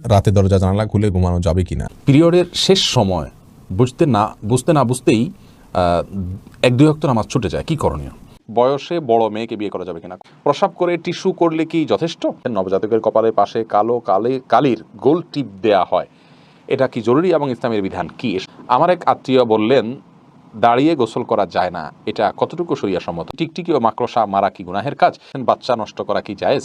রাতে দরজা জানালা খুলে ঘুমানো যাবে কিনা? পিরিয়ডের শেষ সময় বুঝতে না বুঝতে না বুঝতেই এক দুই অক্ত নামাজ ছুটে যায়। কি করণীয়? বয়সে বড় মেয়েকে বিয়ে করা যাবে কিনা? প্রসাব করে টিস্যু করলে কি যথেষ্ট? নবজাতকের কপালের পাশে কালো কালে, কালির গোল টিপ দেয়া হয়। এটা কি জরুরি এবং ইসলামের বিধান কি? আমার এক আত্মীয় বললেন দাঁড়িয়ে গোসল করা যায় না। এটা কতটুকু সরিয়া সম্মত টিকটিকি ও মাকড়সা মারা কি গুনাহের কাজ? বাচ্চা নষ্ট করা কি জায়েজ?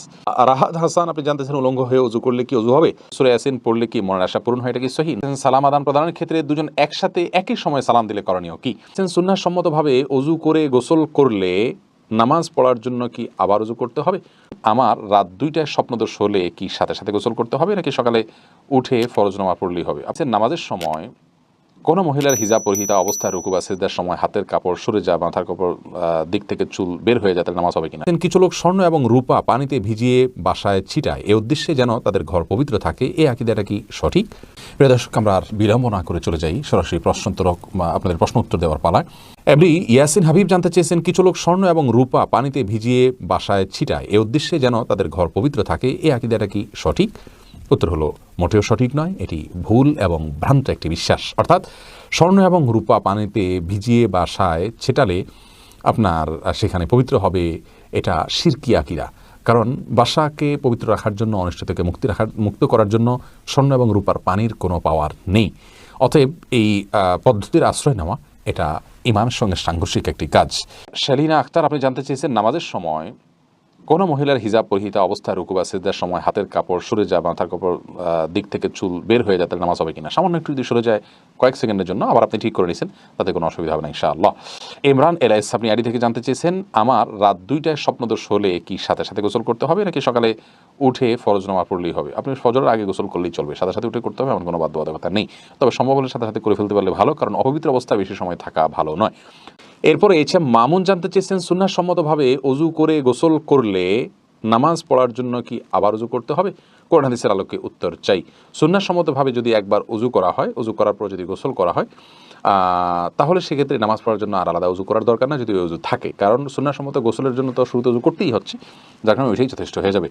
রাহাত হাসান, আপনি জানতেছেন উলঙ্গ হয়ে অজু করলে কি অজু হবে? সুরে ইয়াসিন পড়লে কি মনের আশা পূরণ হয়, এটা কি সহি? সালাম আদান প্রদানের ক্ষেত্রে দুজন একসাথে একই সময় সালাম দিলে করণীয় কি? সুন্নাহ সম্মতভাবে অজু করে গোসল করলে নামাজ পড়ার জন্য কি আবার উজু করতে হবে? আমার রাত দুইটায় স্বপ্নদোষ হলে কি সাথে সাথে গোসল করতে হবে, নাকি সকালে উঠে ফরজ নামা পড়লেই হবে? আচ্ছা নামাজের সময় কোনো মহিলার হিজাব পরিহিতা অবস্থায় রুকু বা সেজদার সময় হাতের কাপড় সরে যা মাথার কাপড় দিক থেকে চুল বের হয়ে যায়, তাহলে নামাজ হবে কিনা? কিছু লোক স্বর্ণ এবং রূপা পানিতে ভিজিয়ে বাসায় ছিটায়। এ উদ্দেশ্যে যেন তাদের ঘর পবিত্র থাকে। এই আকিদাটা কি সঠিক? প্রিয় দর্শক, আমরা আর বিলম্ব না করে চলে যাই সরাসরি প্রশ্নোত্তর বা আপনাদের প্রশ্ন উত্তর দেওয়ার পালায়। এমনি ইয়াসিন হাবিব জানতে চেয়েছেন, কিছু লোক স্বর্ণ এবং রূপা পানিতে ভিজিয়ে বাসায় ছিটায়। এ উদ্দেশ্যে যেন তাদের ঘর পবিত্র থাকে। এই আকিদাটা কি সঠিক? উত্তর হলো, মোটেও সঠিক নয়, এটি ভুল এবং ভ্রান্ত একটি বিশ্বাস। অর্থাৎ স্বর্ণ এবং রূপা পানিতে ভিজিয়ে বা সায় ছেটালে আপনার সেখানে পবিত্র হবে এটা সিরকি আকিরা। কারণ বাসাকে পবিত্র রাখার জন্য অনিষ্ট থেকে মুক্তি রাখার, মুক্ত করার জন্য স্বর্ণ এবং রূপার পানির কোনো পাওয়ার নেই। অতএব এই পদ্ধতির আশ্রয় নেওয়া, এটা ইমানের সঙ্গে সাংঘর্ষিক একটি কাজ। শালিনা আক্তার আপনি জানতে চেয়েছেন, নামাজের সময় কোনো মহিলার হিজাব পরিহিতা অবস্থায় রুকু বা সেজদার সময় হাতের কাপড় সরে যায়, মাথার কাপড় দিক থেকে চুল বের হয়ে যায়, তাহলে নামাজ হবে কিনা? সামান্য একটু যদি সরে যায় কয়েক সেকেন্ডের জন্য, আবার আপনি ঠিক করে নিয়েছেন তাতে কোনো অসুবিধা হবে না, ইনশাআল্লাহ। ইমরান এলাইস, আপনি আইডি থেকে জানতে চেয়েছেন, আমার রাত দুইটায় স্বপ্নদোষ হলে কি সাথে সাথে গোসল করতে হবে, নাকি সকালে উঠে ফরজ নামা পড়লেই হবে? আপনি ফজরের আগে গোসল করলেই চলবে, সাথে সাথে উঠে করতে হবে, এমন কোনো বাধ্যবাধকতা নেই। তবে সম্ভব হলে সাথে সাথে করে ফেলতে পারলে ভালো, কারণ অপবিত্র অবস্থায় বেশি সময় থাকা ভালো নয়। এরপরে এছে মামুন জানতে চেয়েছেন সুন্নাহসম্মতভাবে অজু করে গোসল করলে নামাজ পড়ার জন্য কি আবার উজু করতে হবে? কোরআন হাদিসের আলোকে উত্তর চাই। সুন্নাহসম্মতভাবে যদি একবার উজু করা হয় উজু করার পর যদি গোসল করা হয় তাহলে সেক্ষেত্রে নামাজ পড়ার জন্য আর আলাদা উজু করার দরকার না, যদি উজু থাকে। কারণ সুন্নাহসম্মত গোসলের জন্য তো শুরুতে উজু করতেই হচ্ছে, যার কারণে ওইটাই যথেষ্ট হয়ে যাবে।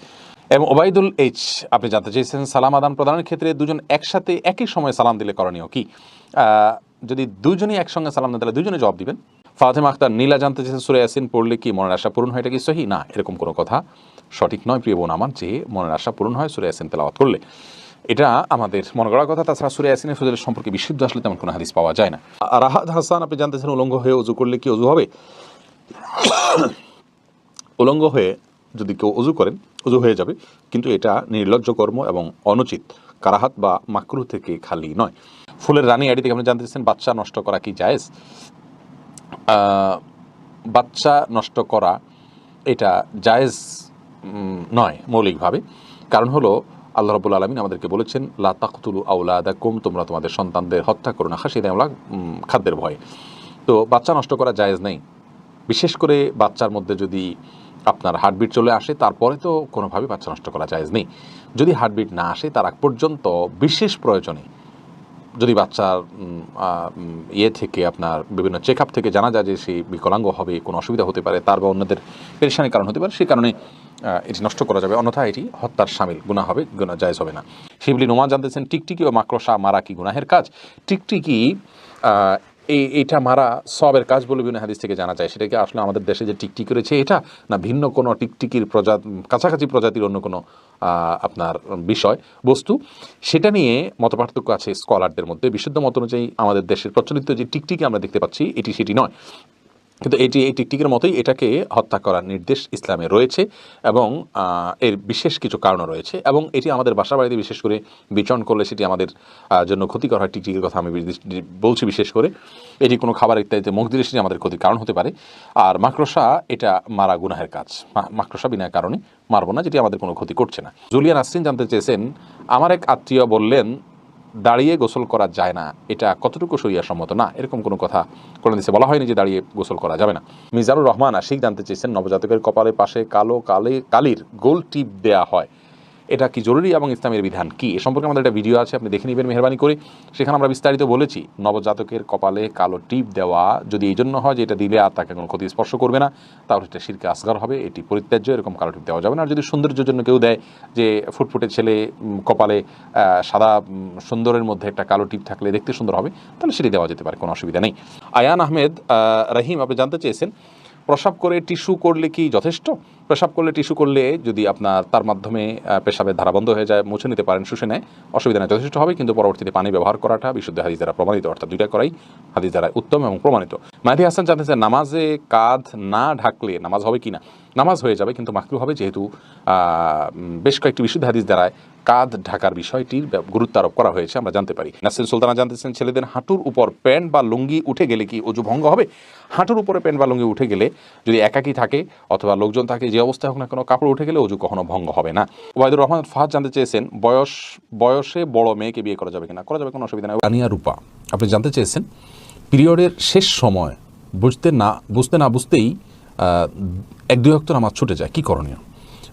এবং ওবায়দুল এইচ, আপনি জানতে চেয়েছেন, সালাম আদান প্রদানের ক্ষেত্রে দুজন একসাথে একই সময় সালাম দিলে করণীয় কি? যদি দুজনেই একসঙ্গে সালাম দেন তাহলে দুজনে জবাব দিবেন। ফাতেমা আখতার নীলা জানতে চেয়েছেন সুরে ইয়াসিন পড়লে কি মনের আশা পূরণ হয়, এটা কি সহি? না, এরকম কোনো কথা সঠিক নয়, প্রিয় বোন আমার, যে মনের আশা পূরণ হয় সুরে ইয়াসিন তেলাওয়াত করলে। এটা আমাদের মনে করার কথা, তাছাড়া সুরে ইয়াসিনের ফজলের সম্পর্কে বিশুদ্ধ আসলে তেমন কোনো হাদিস পাওয়া যায় না। আর রাহাত হাসান, আপনি জানতেছেন উলঙ্গ হয়ে উজু করলে কি উজু হবে? উলঙ্গ হয়ে যদি কেউ উজু করেন, উজু হয়ে যাবে, কিন্তু এটা নির্লজ্জ কর্ম এবং অনুচিত, কারাহাত বা মাকরু থেকে খালি নয়। ফুলের রানী আড়ি থেকে আপনি জানতে বাচ্চা নষ্ট করা কি জায়েজ? বাচ্চা নষ্ট করা এটা জায়েজ নয়, মৌলিকভাবে। কারণ হলো, আল্লাহ রবুল আলমিন আমাদেরকে বলেছেন, লা তাকতুলু আউলাদা কুম তোমরা তোমাদের সন্তানদের হত্যা করো না হাসি দেমলা খাদ্যের ভয়ে। তো বাচ্চা নষ্ট করা জায়েজ নেই। বিশেষ করে বাচ্চার মধ্যে যদি আপনার হার্টবিট চলে আসে, তারপরে তো কোনোভাবে বাচ্চা নষ্ট করা জায়েজ নেই। যদি হার্টবিট না আসে, তার আগ পর্যন্ত বিশেষ প্রয়োজনে যদি বাচ্চার ইয়ে থেকে আপনার বিভিন্ন চেক থেকে জানা যায় যে সে বিকলাঙ্গ হবে, কোনো অসুবিধা হতে পারে, তার বা অন্যদের পেরেশানির কারণ হতে পারে সেই কারণে এটি নষ্ট করা যাবে। অন্যথা এটি হত্যার সামিল গুণা হবে গুণা জায়জ হবে না। শিবলি নোমা জানতেছেন, টিকটিকি ও মাকড়সা মারা কি গুনাহের কাজ? টিকটিকি এই এটা মারা সবের কাজ বলে বিভিন্ন হাদিস থেকে জানা যায়। সেটাকে আসলে আমাদের দেশে যে টিকটিকি করেছে এটা না ভিন্ন কোনো টিকটিকির প্রজা কাছাকাছি প্রজাতির অন্য কোনো আপনার বিষয়, বস্তু। সেটা নিয়ে মত আছে স্কলারদের মধ্যে। বিশুদ্ধ মত অনুযায়ী আমাদের দেশের প্রচলিত যে টিকটিকি আমরা দেখতে পাচ্ছি, এটি সেটি নয়। কিন্তু এটি এই টিকটিকের মতোই এটাকে হত্যা করার নির্দেশ ইসলামে রয়েছে এবং এর বিশেষ কিছু কারণ রয়েছে এবং এটি আমাদের বাসা বাড়িতে বিশেষ করে বিচরণ করলে সেটি আমাদের জন্য ক্ষতিকর হয়। টিকটিকের কথা আমি বলছি বিশেষ করে। এটি কোনো খাবার ইত্যাদিতে মুখ দিলে সেটি আমাদের ক্ষতির কারণ হতে পারে। আর মাকড়সা, এটা মারা গুনাহের কাজ। মাকড়সা বিনা কারণে মারবো না, যেটি আমাদের কোনো ক্ষতি করছে না। জুলিয়ান আসরিন জানতে চেয়েছেন, আমার এক আত্মীয় বললেন দাঁড়িয়ে গোসল করা যায় না। এটা কতটুকু সরিয়া সম্মত না, এরকম কোনো কথা কোনো দিচ্ছে বলা হয়নি যে দাঁড়িয়ে গোসল করা যাবে না। মিজারুর রহমান আশিক জানতে চেয়েছেন, নবজাতকের কপালে পাশে কালো কালে কালির গোল টিপ দেয়া হয়। এটা কি জরুরি এবং ইসলামের বিধান কি? এ সম্পর্কে আমাদের একটা ভিডিও আছে আপনি দেখে নেবেন মেহরবানি করে। সেখানে আমরা বিস্তারিত বলেছি নবজাতকের কপালে কালো টিপ দেওয়া যদি এই জন্য হয় যে এটা দিলে আর তাকে কোনো ক্ষতি স্পর্শ করবে না তাহলে এটা শিরকে আসগার হবে এটি পরিত্যাজ্য এরকম কালো টিপ দেওয়া যাবে না। আর যদি সৌন্দর্যের জন্য কেউ দেয় যে ফুটফুটে ছেলে কপালে সাদা সুন্দরের মধ্যে একটা কালো টিপ থাকলে দেখতে সুন্দর হবে তাহলে সেটি দেওয়া যেতে পারে কোনো অসুবিধা নেই। আয়ান আহমেদ আহ, রহিম আপনি জানতে চেয়েছেন প্রসাব করে টিস্যু করলে কি যথেষ্ট? প্রসাব করলে টিস্যু করলে যদি আপনার, তার মাধ্যমে পেশাবের ধারা বন্ধ হয়ে যায়, মুছে নিতে পারেন শুষে নেয়, অসুবিধা নেই, যথেষ্ট হবে। কিন্তু পরবর্তীতে পানি ব্যবহার করাটা বিশুদ্ধ হাদিস দ্বারা প্রমাণিত, অর্থাৎ দুইটা করাই হাদিস দ্বারা উত্তম এবং প্রমাণিত। মাহিদি হাসান জানতে চান নামাজে কাঁধ না ঢাকলে নামাজ হবে কিনা? নামাজ হয়ে যাবে, কিন্তু মাকরু হবে যেহেতু বেশ কয়েকটি বিশুদ্ধ হাদিস দ্বারায় কাঁধ ঢাকার বিষয়টির গুরুত্ব আরোপ করা হয়েছে, আমরা জানতে পারি। নাসির সুলতানা জানতেছেন ছেলেদের হাঁটুর উপর প্যান্ট বা লুঙ্গি উঠে গেলে কি অজু ভঙ্গ হবে? হাঁটুর উপরে প্যান্ট বা লুঙ্গি উঠে গেলে যদি একাকি থাকে অথবা লোকজন থাকে, যে অবস্থায় হোক না কোনো কাপড় উঠে গেলে অজু কখনো ভঙ্গ হবে না। ওবায়দুর রহমান ফাহাদ জানতে চেয়েছেন, বয়স, বয়সে বড় মেয়েকে বিয়ে করা যাবে কিনা? করা যাবে, কোনো অসুবিধা নেই। আনিয়া রূপা, আপনি জানতে চেয়েছেন, পিরিয়ডের শেষ সময় বুঝতে না বুঝতে না বুঝতেই এক দুই অক্ত নামাজ ছুটে যায়। কি করণীয়?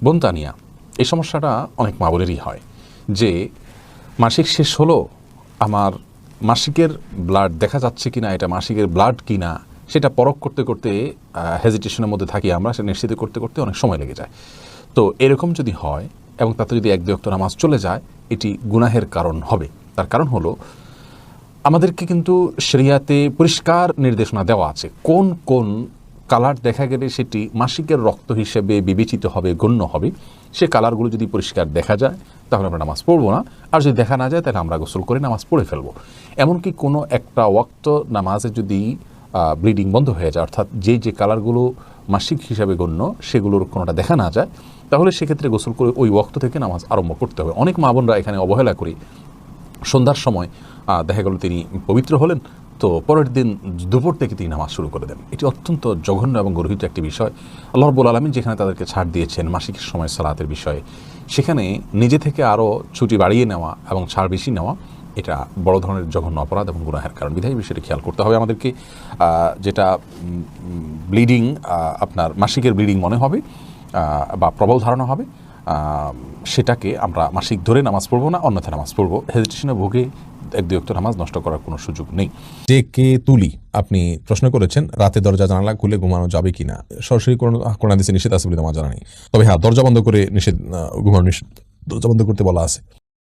বোন তানিয়া এই সমস্যাটা অনেক মা বোনেরই হয় যে মাসিক শেষ হলো, আমার মাসিকের ব্লাড দেখা যাচ্ছে কিনা, এটা মাসিকের ব্লাড কিনা, সেটা পরখ করতে করতে হেজিটেশনের মধ্যে থাকি আমরা, সেটা নিশ্চিত করতে করতে অনেক সময় লেগে যায়। তো এরকম যদি হয়, এবং তাতে যদি এক দুই নামাজ চলে যায়, এটি গুনাহের কারণ হবে। তার কারণ হলো, আমাদেরকে কিন্তু শরিয়াতে পরিষ্কার নির্দেশনা দেওয়া আছে। কোন কোন কালার দেখা গেলে সেটি মাসিকের রক্ত হিসেবে বিবেচিত হবে, গণ্য হবে। সে কালারগুলো যদি পরিষ্কার দেখা যায়, তাহলে আমরা নামাজ পড়ব না। আর যদি দেখা না যায়, তাহলে আমরা গোসল করে নামাজ পড়ে ফেলব। এমনকি কোনো একটা ওয়াক্ত নামাজে যদি ব্লিডিং বন্ধ হয়ে যায়, অর্থাৎ যে যে কালারগুলো মাসিক হিসাবে গণ্য, সেগুলোর কোনোটা দেখা না যায়, তাহলে সেক্ষেত্রে গোসল করে ওই ওয়াক্ত থেকে নামাজ আরম্ভ করতে হবে। অনেক মা বোনরা এখানে অবহেলা করি। সন্ধ্যার সময় দেখা গেল তিনি পবিত্র হলেন তো পরের দিন দুপুর থেকে তিনি নামাজ শুরু করে দেন। এটি অত্যন্ত জঘন্য এবং গর্হিত একটি বিষয়। আল্লাহ রব্বুল আলমিন যেখানে তাদেরকে ছাড় দিয়েছেন মাসিকের সময় সালাতের বিষয়ে, সেখানে নিজে থেকে আরও ছুটি বাড়িয়ে নেওয়া এবং ছাড় বেশি নেওয়া, এটা বড় ধরনের জঘন্য অপরাধ এবং গুনাহের কারণ। বিধায় বিষয়টি খেয়াল করতে হবে আমাদেরকে। যেটা ব্লিডিং আপনার মাসিকের ব্লিডিং মনে হবে বা প্রবল ধারণা হবে সেটাকে আমরা মাসিক ধরে নামাজ পড়ব না, অন্যথায় নামাজ পড়ব। হেজিটেশনে ভুগে এক দুই অক্ত নামাজ নষ্ট করার কোনো সুযোগ নেই। যে কে তুলি, আপনি প্রশ্ন করেছেন, রাতে দরজা জানালা খুলে ঘুমানো যাবে কিনা? সরাসরি কোন দিচ্ছে নিষেধ আছে বলে আমার জানা নেই। তবে হ্যাঁ দরজা বন্ধ করে নিষেধ ঘুমানো নিষেধ, দরজা বন্ধ করতে বলা আছে।